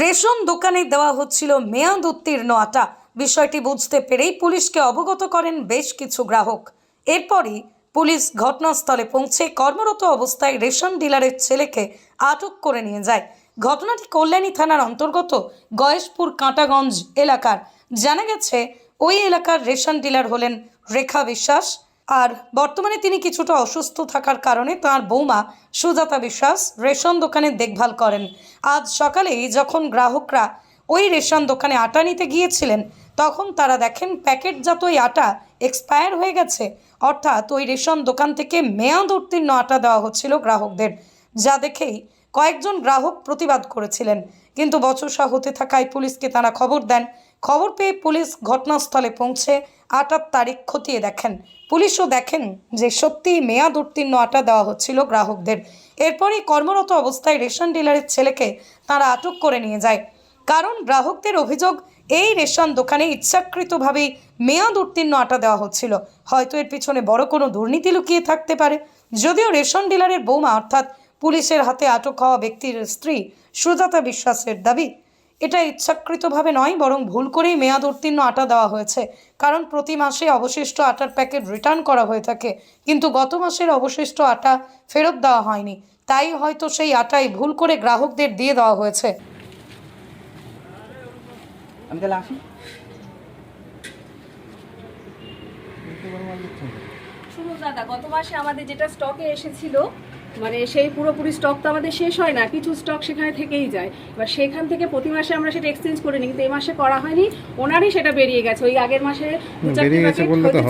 Ration দোকানে দেওয়া হচ্ছিল মেয়াদ উত্তীর্ণ আটা। বিষয়টি বুঝতে পেরেই পুলিশকে অবগত করেন বেশ কিছু গ্রাহক। এরপরই পুলিশ ঘটনাস্থলে পৌঁছে কর্মরত অবস্থায় রেশন ডিলারের ছেলেকে আটক করে নিয়ে যায়। ঘটনাটি কল্যাণী থানার অন্তর্গত গয়েশপুর কাঁটাগঞ্জ এলাকার। জানা গেছে, ওই এলাকার রেশন ডিলার হলেন রেখা বিশ্বাস। আর বর্তমানে তিনি কিছুটা অসুস্থ থাকার কারণে তার বৌমা সুজাতা বিশ্বাস রেশন দোকানে দেখভাল করেন। আজ সকালেই যখন গ্রাহকরা ওই রেশন দোকানে আটা নিতে গিয়েছিলেন, তখন তারা দেখেন প্যাকেটজাত ওই আটা এক্সপায়ার হয়ে গেছে। অর্থাৎ ওই রেশন দোকান থেকে মেয়াদ উত্তীর্ণ আটা দেওয়া হচ্ছিল গ্রাহকদের, যা দেখেই কয়েকজন গ্রাহক প্রতিবাদ করেছিলেন। কিন্তু বচসা হতে থাকায় পুলিশকে তারা খবর দেন খবর পেয়ে পুলিশ ঘটনাস্থলে পৌঁছে আটার তারিখ খতিয়ে দেখেন। পুলিশও দেখেন যে সত্যিই মেয়াদ উত্তীর্ণ আটা দেওয়া হচ্ছিল গ্রাহকদের। এরপরই কর্মরত অবস্থায় রেশন ডিলারের ছেলেকে তারা আটক করে নিয়ে যায়। কারণ গ্রাহকদের অভিযোগ, এই রেশন দোকানে ইচ্ছাকৃতভাবেই মেয়াদ উত্তীর্ণ আটা দেওয়া হচ্ছিল। হয়তো এর পিছনে বড় কোনো দুর্নীতি লুকিয়ে থাকতে পারে। যদিও রেশন ডিলারের বৌমা অর্থাৎ পুলিশের হাতে আটক হওয়া ব্যক্তির স্ত্রী সুজাতা বিশ্বাসের দাবি এটা ইচ্ছাকৃতভাবে নয় বরং ভুল করেই মেয়াদ উত্তীর্ণ আটা দেওয়া হয়েছে। কারণ প্রতি মাসে অবশিষ্ট আটার প্যাকেট রিটার্ন করা হয়ে থাকে কিন্তু গত মাসের অবশিষ্ট আটা ফেরত দেওয়া হয়নি। তাই হয়তো সেই আটাই ভুল করে গ্রাহকদের দিয়ে দেওয়া হয়েছে। আমি তাহলে আসি। শুনুন দাদা গত মাসে আমাদের যেটা স্টকে এসেছিল মানে সেই পুরোপুরি স্টক তো আমাদের শেষ হয় না কিছু স্টক সেখানে থেকেই যায়। এবার সেখান থেকে প্রতি মাসে আমরা সেটা এক্সচেঞ্জ করে নিই কিন্তু এই মাসে করা হয়নি ওনারই সেটা বেরিয়ে গেছে ওই আগের মাসে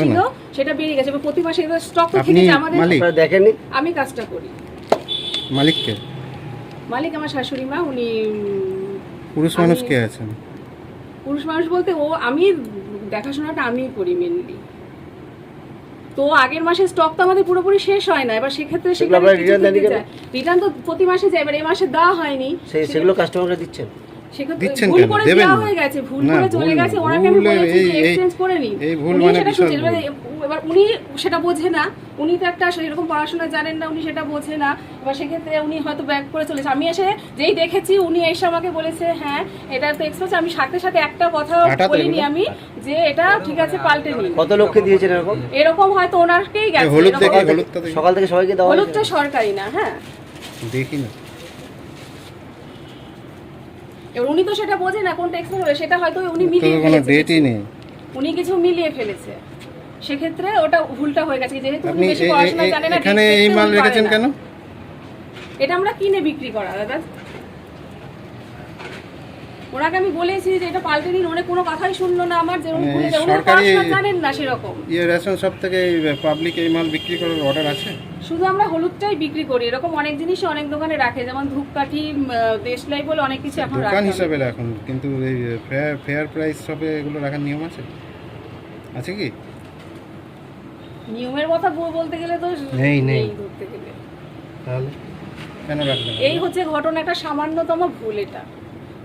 ছিল, সেটা বেরিয়ে গেছে প্রতি মাসে স্টক তো থেকে আমাদের দেখেননি? আমি কাজটা করি। মালিককে? মালিক আমার শাশুড়ি মা উনি পুরুষ মানুষ কে আছেন? পুরুষ মানুষ বলতে ও আমি দেখাশোনাটা আমিই করি মেনলি তো আগের মাসে স্টক তো আমাদের পুরোপুরি শেষ হয় না। এবার সেক্ষেত্রে কেন? রিটার্ন তো প্রতি মাসে যায় এবার এই মাসে দেওয়া হয়নি। সেই সেগুলো কাস্টমাররা দিচ্ছেন? দিচ্ছেন ভুল কেন? করে দেবেন না। হয়ে গেছে ভুল করে চলে গেছে। ওনাকে আমি বলেছি যে এক্সচেঞ্জ করে নিন। এই ভুল মানে সেটা বিশাল এবার- উনি সেটা বোঝে না উনি তো একটা সেরকম পড়াশোনা জানেন না উনি সেটা বোঝে না। এবার সেক্ষেত্রে উনি হয়তো ব্যাক করে চলেছে। আমি এসে যেই দেখেছি উনি এসে আমাকে বলেছে হ্যাঁ এটা তো এক্সপ্রেস আমি সাথে সাথে একটা কথা বলিনি আমি যে এটা ঠিক আছে পাল্টে নিন কত লক্ষে দিয়েছেন এরকম? এরকম হয়তো ওনারকেই গেছে হলুদ এরকম- দেখি হলুদটা সকাল থেকে সবাইকে দেওয়া হলুদটা সরকারি না হ্যাঁ। দেখি না এবার উনি তো সেটা বোঝে না কোন টেক্সট হবে সেটা হয়তো উনি মিলিয়ে কোনো ফেলেছে ডেটই নেই। উনি কিছু মিলিয়ে ফেলেছে। সেক্ষেত্রে ওটা ভুলটা হয়ে গেছে যেহেতু উনি বেশি পড়াশোনা জানেন জানে না এখানে এই মাল রেখেছেন। কেন? এটা আমরা কিনে বিক্রি করা দাদা? ওনাকে আমি বলেছি যে এটা পাল্টে দিন উনি কোনো কথাই শুনলো না আমার যে উনি মানে ভুলে। উনি সরকারি- জানেন না সেরকম। ইয়ে রেশন সব থেকে পাবলিক এই মাল বিক্রি করার অর্ডার আছে? শুধু আমরা হলুদটাই বিক্রি করি এরকম অনেক জিনিস অনেক দোকানে রাখে যেমন ধূপকাঠি দেশলাই বলে অনেক কিছু এখন দোকান রাখে। হিসাবে এখন কিন্তু এই ফেয়ার ফেয়ার প্রাইস সবে এগুলো রাখার নিয়ম আছে? আছে কি? নিয়মের কথা বলতে গেলে তো নেই, নেই। ধরতে গেলে। তাহলে? কেন রাখবেন? এই হচ্ছে ঘটনাটা সামান্যতম ভুল এটা।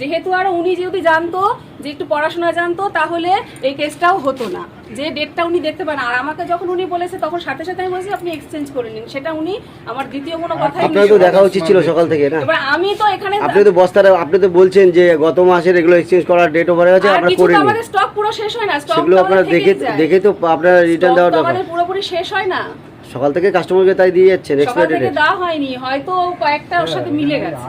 যেহেতু আর উনি যেহেতু জানতো যে একটু পড়াশোনা জানতো তাহলে এই কেসটাও হতো না। যে ডেটটা উনি দেখতে পান আর আমাকে যখন উনি বলেছে তখন সাথে সাথে আমি বলছি আপনি এক্সচেঞ্জ করে নিন। সেটা উনি আমার দ্বিতীয় কোনো কথাই আপনার তো দেখা উচিত ছিল সকাল থেকে না? এবার আমি তো এখানে আপনি তো বস্তাটা আপনি তো বলছেন যে গত মাসের এগুলো এক্সচেঞ্জ করার ডেট ওভার আপনারা কিছু করে নিন। আমাদের স্টক পুরো শেষ হয় না স্টক সেগুলো আপনারা দেখে দেখে তো আপনারা রিটার্ন দেওয়ার দরকার আমাদের পুরোপুরি শেষ হয় না। সকাল থেকে কাস্টমারকে তাই দিয়ে যাচ্ছেন সকাল এক্সপায়ারি থেকে ডেট দেওয়া হয়নি হয়তো কয়েকটা ওর সাথে মিলে গেছে।